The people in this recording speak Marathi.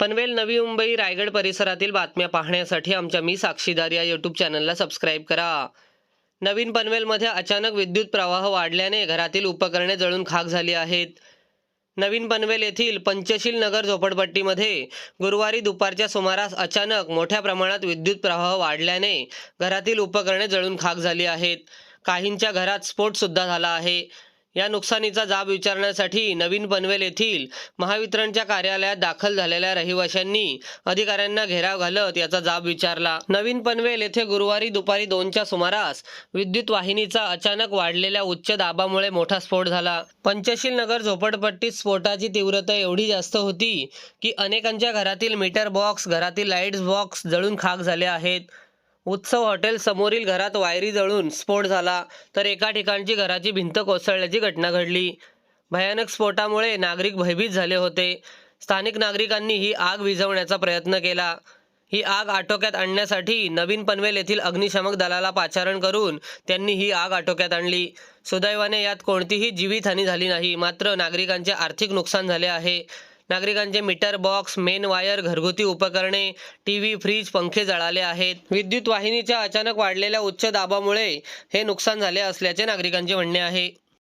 पनवेल नवी मुंबई रायगड परिसरातील बातम्या पाहण्यासाठी आमच्या मी साक्षीदार या यूट्यूब चॅनलला सबस्क्राईब करा. नवीन पनवेलमध्ये अचानक विद्युत प्रवाह वाढल्याने घरातील उपकरणे जळून खाक झाली आहेत. नवीन पनवेल येथील पंचशील नगर झोपडपट्टीमध्ये गुरुवारी दुपारच्या सुमारास अचानक मोठ्या प्रमाणात विद्युत प्रवाह वाढल्याने घरातील उपकरणे जळून खाक झाली आहेत. काहींच्या घरात स्फोटसुद्धा झाला आहे. या नुकसानीचा जाब विचारण्यासाठी नवीन पनवेल येथील महावितरणच्या कार्यालयात दाखल झालेल्या रहिवाशांनी अधिकाऱ्यांना घेराव घालत याचा जाब विचारला. नवीन पनवेल येथे गुरुवारी दुपारी दोनच्या सुमारास विद्युत वाहिनीचा अचानक वाढलेल्या उच्च दाबामुळे मोठा स्फोट झाला. पंचशील नगर झोपडपट्टीत स्फोटाची तीव्रता एवढी जास्त होती की अनेकांच्या घरातील मीटर बॉक्स घरातील लाईट्स बॉक्स जळून खाक झाले आहेत. उत्सव हॉटेल समोरील घरात वायरी जळून स्फोट झाला तर एका ठिकाणची घराची भिंत कोसळल्याची घटना घडली. भयानक स्फोटामुळे नागरिक भयभीत झाले होते. स्थानिक नागरिकांनी ही आग विझवण्याचा प्रयत्न केला. ही आग आटोक्यात आणण्यासाठी नवीन पनवेल येथील अग्निशामक दलाला पाचारण करून त्यांनी ही आग आटोक्यात आणली. सुदैवाने यात कोणतीही जीवितहानी झाली नाही मात्र नागरिकांचे आर्थिक नुकसान झाले आहे. नागरिकांचे मीटर बॉक्स मेन वायर घरगुती उपकरणे टीव्ही फ्रीज पंखे जळाले आहेत. विद्युत वाहिनीच्या अचानक वाढलेल्या उच्च दाबामुळे हे नुकसान झाले असल्याचे नागरिकांचे म्हणणे आहे.